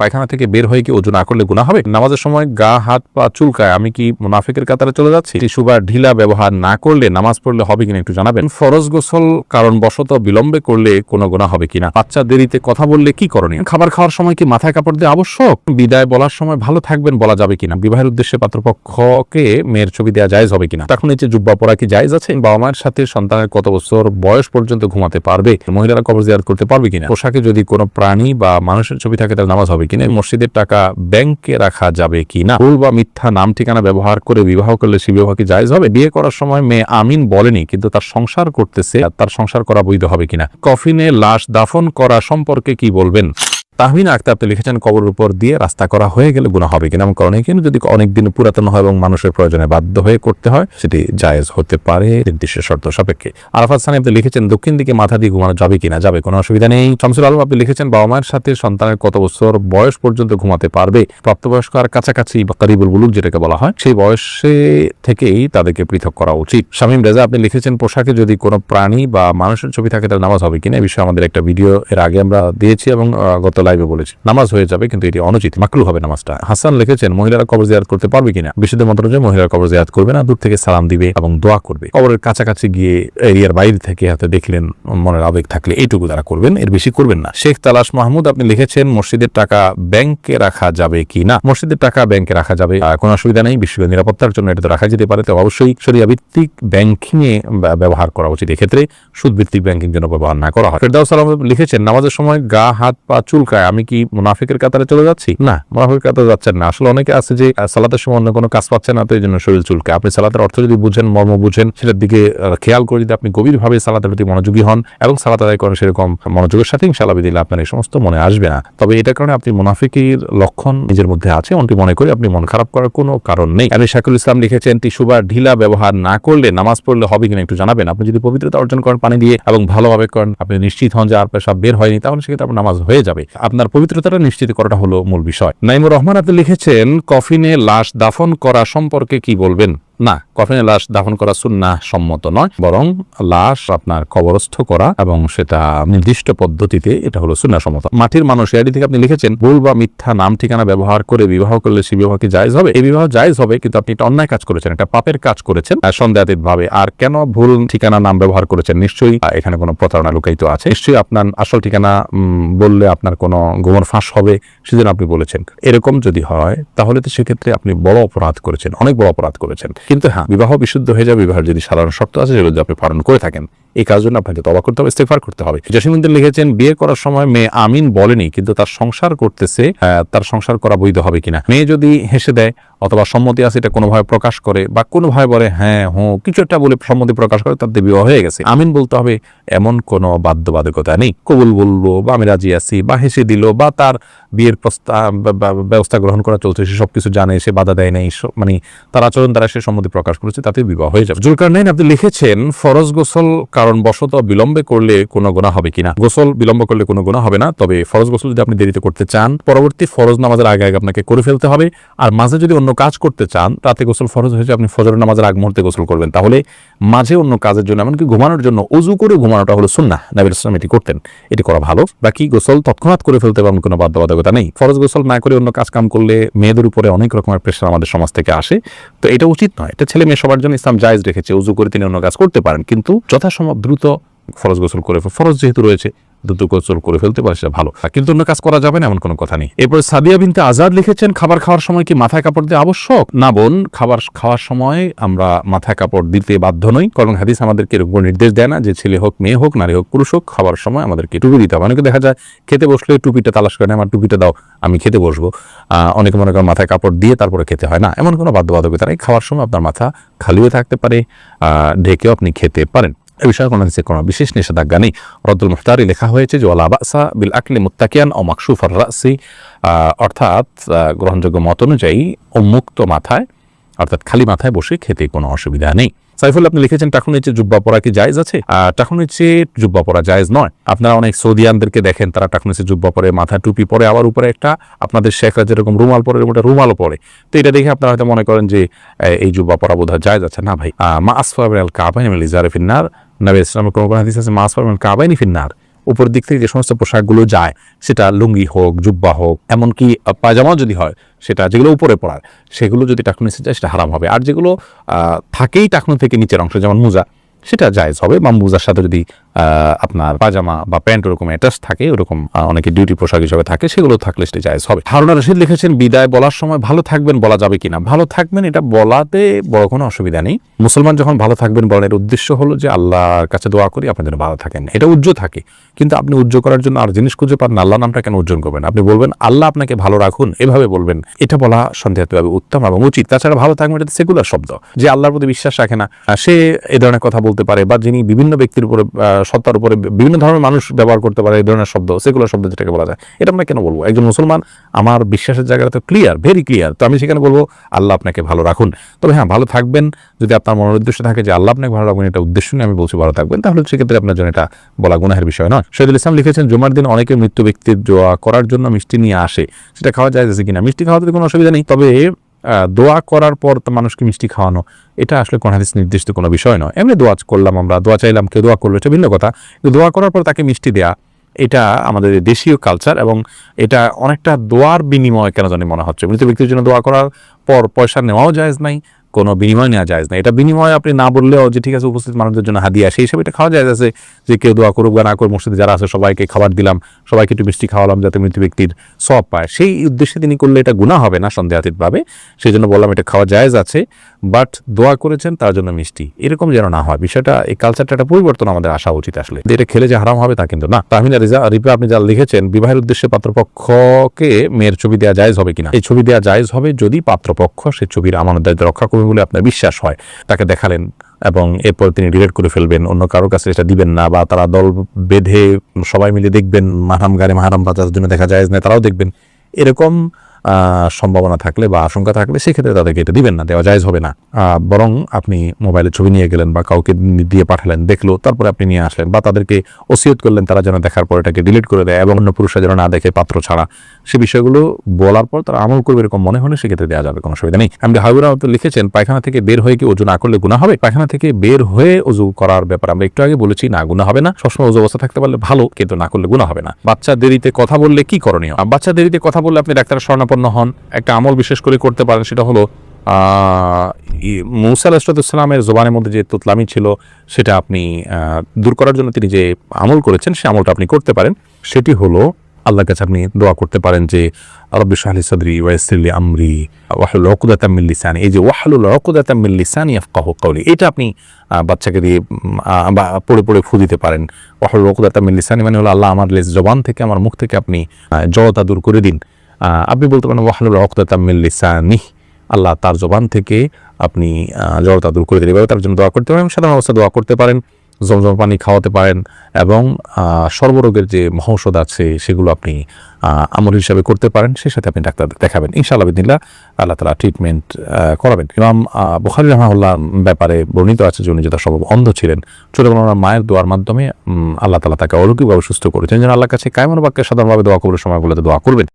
পায়খানা থেকে বের হয়ে কি ওজন না করলে গুণা হবে? নামাজের সময় গা, হাত, পা চুলকায়, আমি কি মুনাফিকের কাতারে চলে যাচ্ছি? টিস্যু বা ঢিলা ব্যবহার না করলে নামাজ পড়লে হবে কিনা একটু জানাবেন। ফরজ গোসল কারণ বশত বিলম্বে করলে কোনো গুণা হবে কিনা? বাচ্চা দেরিতে কথা বললে কি করণীয়? খাবার খাওয়ার সময় কি মাথায় কাপড় দিয়ে আবশ্যক? বিদায় বলার সময় ভালো থাকবেন বলা যাবে কিনা? বিবাহের উদ্দেশ্যে পাত্রপক্ষকে মেয়ের ছবি দেওয়া জায়েজ হবে কিনা? তখন এই যে জুব্বা পড়া কি জায়েজ আছে? বাবা মায়ের সাথে সন্তানের কত বছর বয়স পর্যন্ত ঘুমাতে পারবে? মহিলারা কবর জিয়ারত করতে পারবে কিনা? পোশাকে যদি কোনো প্রাণী বা মানুষের ছবি থাকে তাহলে নামাজ হবে কিনা মসজিদের টাকা ব্যাংকে রাখা যাবে কি না? ভুল বা মিথ্যা নাম ঠিকানা ব্যবহার করে বিবাহ করলে সে বিবাহ কি জায়জ হবে? বিয়ে করার সময় মেয়ে আমিন বলেনি, কিন্তু তার সংসার করতেছে তার সংসার করা বৈধ হবে কিনা? কফিনে লাশ দাফন করা সম্পর্কে কি বলবেন? তাহমিন আক্তার আপনি লিখেছেন, কবরের উপর দিয়ে রাস্তা করা হয়ে গেলে গুণা হবে কিনা? এমন কারণে কিন্তু যদি অনেকদিন পুরাতন হয় এবং মানুষের প্রয়োজনে বাধ্য হয়ে করতে হয়, সেটি জায়েজ হতে পারে নির্দিষ্ট শর্ত সাপেক্ষে। আরাফাত সানি আপনি লিখেছেন, দক্ষিণ দিকে মাথা দিয়ে ঘুমানো যাবে কিনা? যাবে, কোনো অসুবিধা নেই। শামসুল আলম আপনি লিখেছেন, বাবা মায়ের সাথে সন্তানের কত বছর বয়স পর্যন্ত ঘুমাতে পারবে? প্রাপ্তবয়স্ক আর কাছাকাছি বা কারিবুল বুলুক যেটাকে বলা হয়, সেই বয়সে থেকেই তাদেরকে পৃথক করা উচিত। শামীম রেজা আপনি লিখেছেন, পোশাকে যদি কোনো প্রাণী বা মানুষের ছবি থাকে তাহলে নামাজ হবে কিনা? এই বিষয়ে আমাদের একটা ভিডিও এর আগে আমরা দিয়েছি এবং গত লাইভে বলেছি। নামাজ হয়ে যাবে, কিন্তু এটি অনুচিত মাকরু হবে নামাজটা। হাসান লিখেছেন, মহিলারা কবর জিয়ারত করতে পারবে কিনা? বিশুদ্ধ মন্ত্র যে মহিলারা কবর জিয়ারত করবে না, দূর থেকে সালাম দিবে এবং দোয়া করবে। কবরের কাছাকাছি গিয়ে এরিয়ার বাইরে থেকে হাতে দেখলেন, মনের আবেগ থাকলে এইটুকু তারা করবেন, এর বেশি করবেন না। শেখ তালাশ মাহমুদ, আপনি লিখেছেন, মসজিদের টাকা ব্যাংকে রাখা যাবে কি না মসজিদের টাকা ব্যাংকে রাখা যাবে কোনো অসুবিধা নেই বিশ্ব নিরাপত্তার জন্য এটা তো রাখা যেতে পারে, তো অবশ্যই সরিয়া ভিত্তিক ব্যাংকিং এ ব্যবহার করা উচিত। এক্ষেত্রে সুদ ভিত্তিক ব্যাংকিং যেন ব্যবহার না করা হয়। ফেরদাউস সালাম লিখেছেন, নামাজের সময় গা, হাত, পা চুলকায় আমি কি মুনাফিকের কাতারে চলে যাচ্ছি? না। মুনাফিকের কাতারে যাচ্ছেন না। আসলে অনেকে আছে যে সালাতের সময় অন্য কোনো কাজ পাচ্ছে না তো এই জন্য শরীর চুলকে। আপনি সালাতের অর্থ যদি বুঝেন মর্ম বুঝেন সেটার দিকে খেয়াল করে যদি আপনি গভীরভাবে সালাতের প্রতি মনোযোগী হন এবং সালাত আদায় করেন সেরকম মনোযোগের সাথে ইনশাল্লাহ দিলে আপনার এই সমস্ত মনে আসবে না। তবে এটা কারণে আপনি মুনাফিকের লক্ষণ নিজের মধ্যে আছে এমনটি মনে করে আপনি মন খারাপ করার কোনো কারণ নেই। আমি শাকুল ইসলাম লিখেছেন টিস্যু বা ঢিলা ব্যবহার না করলে নামাজ পড়লে হবে কিনা একটু জানাবেন। আপনি যদি পবিত্রতা অর্জন করেন পানি দিয়ে এবং ভালোভাবে করেন আপনি নিশ্চিত হন যে আর পেশাব বের হয়নি তাহলে সেক্ষেত্রে আপনার নামাজ হয়ে যাবে। আপনার পবিত্রতাটা নিশ্চিত করাটা হলো মূল বিষয়। নাইমুর রহমান আপনি লিখেছেন, কফিনে লাশ দাফন করা সম্পর্কে কি বলবেন? না কফিনে লাশ দাফন করা সুন্নাহ সম্মত নয়, বরং লাশ আপনার কবরস্থ করা এবং সেটা নির্দিষ্ট পদ্ধতিতে এটা হলো সুন্নাহ সম্মত। মাটির মানুষ এডি থেকে আপনি লিখেছেন, ভুল বা মিথ্যা নাম ঠিকানা ব্যবহার করে বিবাহ করলে সে বিবাহ কি জায়জ হবে? এই বিবাহ জায়জ হবে, কিন্তু আপনি একটা অন্যায় কাজ করেছেন, একটা পাপের কাজ করেছেন সন্দেহাতীত ভাবে আর কেন ভুল ঠিকানা নাম ব্যবহার করেছেন? নিশ্চয়ই এখানে কোনো প্রতারণা লুকায়িত আছে। নিশ্চয়ই আপনার আসল ঠিকানা বললে আপনার কোনো গোমর ফাঁস হবে, সেজন্য আপনি বলেছেন। এরকম যদি হয়, তাহলে তো সেক্ষেত্রে আপনি বড় অপরাধ করেছেন, অনেক বড় অপরাধ করেছেন। কিন্তু হ্যাঁ বিবাহ বিশুদ্ধ হয়ে যাবে বিবাহের যদি সাধারণ শর্ত আছে সেগুলো যদি আপনি পালন করে থাকেন এই কাজ জন্য আপনাকে তবা করতে হবে ইস্তেফার করতে হবে। জসিমুদ্দিন লিখেছেন বিয়ে করার সময় মেয়ে আমিন বলেনি কিন্তু তার সংসার করতেছে আহ, তার সংসার করা বৈধ হবে কিনা? মেয়ে যদি হেসে দেয় অথবা সম্মতি আছে, এটা কোনোভাবে প্রকাশ করে বা কোনোভাবে বলে হ্যাঁ হ্যাঁ কিছু একটা বলে সম্মতি প্রকাশ করে, তার দিয়ে বিবাহ হয়ে গেছে। আমিন বলতে হবে, এমন কোনো বাধ্যবাধকতা নেই। কবুল বলল, বা আমি রাজি আছি, বা হেসে দিল, বা তার বিয়ের প্রস্তাব ব্যবস্থা গ্রহণ করা চলছে, সে সবকিছু জানে, সে বাধা দেয় নাই সব- মানে তার আচরণ দ্বারা সে সম্মতি প্রকাশ করেছে, তাতে বিবাহ হয়ে যাবে। জুলকার নাইন আপনি লিখেছেন, ফরজ গোসল কারণ বশত বিলম্বে করলে কোনো গোনা হবে কিনা? গোসল বিলম্ব করলে কোনো গোনা হবে না, তবে ফরজ গোসল যদি আপনি দেরিতে করতে চান, পরবর্তী ফরজ নামাজের আগে আগে আপনাকে করে ফেলতে হবে, আর মাঝে যদি অন্য কাজ করতে চান, রাতে গোসল ফরজ হয়েছে, আপনি ফজর নামাজের আগ মুহূর্তে গোসল করবেন। তাহলে মাঝে অন্য কাজের জন্য, এমনকি ঘুমানোর জন্য উজু করে ঘুমানোটা হলো সুন্না নাবিল ইসলাম এটি করতেন। এটি করা ভালো। বাকি গোসল তৎক্ষণাৎ করে ফেলতে পারেন কোনো বাধ্যবাধকতা নেই। ফরজ গোসল না করে অন্য কাজ কাম করলে মেয়েদের উপরে অনেক রকমের প্রেশার আমাদের সমাজ থেকে আসে। তো এটা উচিত নয়। এটা ছেলে মেয়ে সবার জন্য ইসলাম জায়েজ রেখেছে, উজু করে তিনি অন্য কাজ করতে পারেন। কিন্তু যথাসম্ভব দ্রুত ফরজ গোসল করে ফরজ যেহেতু রয়েছে দ্রুত গোসল করে ফেলতে পারে সেটা ভালো কিন্তু অন্য কাজ করা যাবে না, এমন কোনো কথা নেই। এরপর সাদিয়া বিনতে আজাদ লিখেছেন, খাবার খাওয়ার সময় কি মাথায় কাপড় দিয়ে আবশ্যক? না বোন, খাবার খাওয়ার সময় আমরা মাথায় কাপড় দিতে বাধ্য নই, কারণ হাদিস আমাদেরকে এরকম নির্দেশ দেয় না যে ছেলে হোক, মেয়ে হোক, নারী হোক, পুরুষ হোক, খাবার সময় আমাদেরকে টুপি দিতে হবে। অনেকে দেখা যায়, খেতে বসলে টুপিটা তালাশ করে, আমার টুপিটা দাও, আমি খেতে বসবো। অনেকে মনে করেন মাথায় কাপড় দিয়ে তারপরে খেতে হয় না। এমন কোনো বাধ্যবাধকতা নেই, খাওয়ার সময় আপনার মাথা খালিও থাকতে পারে ঢেকেও আপনি খেতে পারেন। এ বিষয়ে কোনো হাদিসে কোনো বিশেষ নিষেধাজ্ঞা নেই। রদ্দুল মুহতারি লেখা হয়েছে যে ওলা বাসা বিল আকলি মুত্তাকিয়ান ও মাকসুফ আর রাসি অর্থাৎ গ্রহণযোগ্য মত অনুযায়ী উন্মুক্ত মাথায়, অর্থাৎ খালি মাথায় বসে খেতে কোনো অসুবিধা নেই। সাইফুল আপনি লিখেছেন টাকুন নিচে জুব্বা পরা কি জায়জ আছে? আহ, টাকুন নিচে জুব্বা পরা জায়জ নয়। আপনারা অনেক সৌদিয়ানদেরকে দেখেন তারা টাকুন নিচে জুব্বা পরে মাথা টুপি পরে আবার উপরে একটা আপনাদের শেখরা যেরকম রুমাল পরে ওটা রুমালও পরে। তো এটা দেখে আপনারা হয়তো মনে করেন যে এই জুব্বা পরা বোধ হয় জায়েজ আছে। না ভাই মা আসফার আল কাবাইন ইজারে ফিন্নার। নবী ইসলামের কোনো হাদিস আছে মা আসফার কাবাইনি ফিন্নার। উপরের দিক থেকে যে সমস্ত পোশাকগুলো যায়, সেটা লুঙ্গি হোক, জুব্বা হোক, এমনকি পায়জামা পায়জামাও যদি হয়, সেটা যেগুলো উপরে পড়ার, সেগুলো যদি টাকনু নিচে যায়, সেটা হারাম হবে। আর যেগুলো থাকেই টাকনু থেকে নিচের অংশ, যেমন মোজা সেটা জায়েজ হবে। বা মোজার সাথে যদি আপনার পাজামা বা প্যান্ট ওরকম অ্যাটাচ থাকে, ওরকম অনেকে ডিউটি পোশাক হিসেবে থাকে, সেগুলো থাকলে সেটা জায়েজ হবে। হারুনা রশিদ লিখেছেন, বিদায় বলার সময় ভালো থাকবেন বলা যাবে কিনা? ভালো থাকবেন এটা বলাতে বড় কোনো অসুবিধা নেই। মুসলমান যখন ভালো থাকবেন বলেন এর উদ্দেশ্য হলো যে আল্লাহর কাছে দোয়া করি, আপনার জন্য ভালো থাকেন। এটা উজ্জ্ব থাকে। কিন্তু আপনি উজ্জ্ব করার জন্য আর জিনিস খুঁজে পান আল্লাহ নামটা কেন উজ্জ্বল করবেন? আপনি বলবেন, আল্লাহ আপনাকে ভালো রাখুন। এভাবে বলবেন। এটা বলা সন্দেহাতীভাবে উত্তম এবং উচিত। তাছাড়া ভালো থাকবেন এটা সেকুলার শব্দ। যে আল্লাহর প্রতি বিশ্বাস রাখে না, সে এ ধরনের কথা বলতে পারে বা যিনি বিভিন্ন ব্যক্তির উপরে সত্তার উপরে বিভিন্ন ধরনের মানুষ ব্যবহার করতে পারে, এই ধরনের শব্দ, সেকুলার শব্দ যেটাকে বলা যায়। এটা আমরা কেন বলব? একজন মুসলমান, আমার বিশ্বাসের জায়গাটা তো ক্লিয়ার ভেরি ক্লিয়ার তো আমি সেখানে বলব, আল্লাহ আপনাকে ভালো রাখুন। তবে হ্যাঁ ভালো থাকবেন। যদি আপনার মনের উদ্দেশ্য থাকে যে আল্লাহ আপনাকে ভালো রাখবেন এটা উদ্দেশ্য নিয়ে আমি বলছি ভালো থাকবেন, তাহলে সেক্ষেত্রে আপনার জন্য এটা বলা গুনাহের বিষয় নয়। শহীদুল ইসলাম লিখেছেন, জুমার দিন অনেকে মৃত্যু ব্যক্তির দোয়া করার জন্য মিষ্টি নিয়ে আসে। সেটা খাওয়া যায় কিনা? মিষ্টি খাওয়াতে কোনো অসুবিধা নেই। তবে দোয়া করার পর মানুষকে মিষ্টি খাওয়ানো, এটা আসলে কোন হাদিস নির্দিষ্ট কোনো বিষয় নয়। এমনি দোয়া করলাম আমরা, দোয়া চাইলাম, কেউ দোয়া করল, এটা ভিন্ন কথা। কিন্তু দোয়া করার পর তাকে মিষ্টি দেয়া, এটা আমাদের দেশীয় কালচার এবং এটা অনেকটা দোয়ার বিনিময় কেন জানি মনে হচ্ছে। মৃত ব্যক্তির জন্য দোয়া করার পর পয়সা নেওয়াও যায়জ নাই কোনো বিনিময় নেওয়া যায় না। এটা বিনিময় আপনি না বললেও যে ঠিক আছে, উপস্থিত মানুষদের জন্য হাদিয়া, সেই হিসাবে এটা খাওয়া যায় আছে যে কেউ দোয়া করুক বা না করুক, মসজিদে যারা আছে সবাইকে খাবার দিলাম, সবাইকে একটু মিষ্টি খাওয়ালাম যাতে মৃত্যু ব্যক্তির সব পায়। সেই উদ্দেশ্যে তিনি করলে এটা গুণা হবে না সন্দেহাতীতভাবে। সেই জন্য বললাম এটা খাওয়া যায় আছে। বাট দোয়া করেছেন, তার জন্য মিষ্টি। এরকম যেন না হয়। বিষয়টা, এই কালচারটা একটা পরিবর্তন আমাদের আসা উচিত আসলে। এটা খেলে যে হারাম হবে তা কিন্তু না। তাহমিনা রিজা, রিপা আপনি যা লিখেছেন, বিবাহের উদ্দেশ্যে পাত্রপক্ষকে মেয়ের ছবি দেওয়া জায়েজ হবে কিনা? এই ছবি দেওয়া জায়েজ হবে যদি পাত্রপক্ষ সে ছবির আমানত দায়িত্ব রক্ষা করবে বলে আপনার বিশ্বাস হয়। তাকে দেখালেন এবং এরপর তিনি ডিলেট করে ফেলবেন। অন্য কারোর কাছে এটা দিবেন না বা তারা দল বেঁধে সবাই মিলে দেখবেন, মাহারাম গাড়ি, মাহারাম বাজার জন্য দেখা যায় না তারাও দেখবেন। এরকম সম্ভাবনা থাকলে বা আশঙ্কা থাকলে সেক্ষেত্রে তাদেরকে এটা দিবেন না, দেওয়া জায়জ হবে না। বরং আপনি মোবাইলে ছবি নিয়ে গেলেন বা কাউকে দিয়ে পাঠালেন, দেখল, তারপরে আপনি নিয়ে আসলেন বা তাদেরকে ওসিয়ত করলেন, তারা যেন দেখার পর এটাকে ডিলিট করে দেয় এবং অন্য পুরুষরা যেন না দেখে পাত্র ছাড়া। সে বিষয়গুলো বলার পর তারা আমল করবে এরকম মনে হলে সেক্ষেত্রে দেওয়া যাবে, কোনো সুবিধা নেই। আমরা হাবিরা লিখেছেন, পায়খানা থেকে বের হয়ে কি ওজু না করলে গুণা হবে? পায়খানা থেকে বের হয়ে ওজু করার ব্যাপার, আমরা একটু আগে বলেছি, না গুণা হবে না। সবসময় ওজু অবস্থা থাকতে পারলে ভালো, কিন্তু না করলে গুণা হবে না। বাচ্চা দেরিতে কথা বললে কি করণীয়? বাচ্চা দেরিতে কথা বললে আপনি ডাক্তারের স্বর্ণাপন্ন হন, একটা আমল বিশেষ করে করতে পারেন, সেটা হলো মৌসা আলাহিসামের জবানের মধ্যে যে তুতলামি ছিল, সেটা আপনি দূর করার জন্য তিনি যে আমল করেছেন, সে আমলটা আপনি করতে পারেন। সেটি হলো, আল্লাহর কাছে আপনি দোয়া করতে পারেন যে, রব্বি শাহলি সদরি ওয়াইসিল্লি আমরি ওয়াহলুল উকদাতাম মিন এই যে ওয়াহলুল উকদাতাম মিন লিসানি ইয়াফকাহু কওলি, এটা আপনি বাচ্চাকে দিয়ে বা, পড়ে পড়ে ফু দিতে পারেন। ওয়াহলুল উকদাতাম মিন লিসানি মানে হলো, আল্লাহ আমার জবান থেকে, আমার মুখ থেকে আপনি জড়তা দূর করে দিন। আপনি বলতে পারেন, ওয়াহলুল মিন লিসানি আল্লাহ তার জবান থেকে আপনি জড়তা দূর করে দিন। এভাবে তার জন্য দোয়া করতে পারেন, সাধারণ অবস্থা দোয়া করতে পারেন, জমজম পানি খাওয়াতে পারেন এবং সর্বরোগের যে মহৌষধ আছে সেগুলো আপনি আমল হিসাবে করতে পারেন। সেই সাথে আপনি ডাক্তার দেখাবেন। ইনশাআল্লাহ বিদিল্লা আল্লাহ তালা ট্রিটমেন্ট করাবেন। ইমাম বুখারি রহমাউল্লাহ ব্যাপারে বর্ণিত আছে যে উনি যেটা সম্ভব অন্ধ ছিলেন ছোটবেলা মায়ের দোয়ার মাধ্যমে আল্লাহ তালা তাকে অলৌকিকভাবে সুস্থ করেছেন। যেন আল্লাহ কাছে কায়মন বাক্যে সাধারণভাবে দোয়া করার সময়গুলোতে দোয়া করবেন।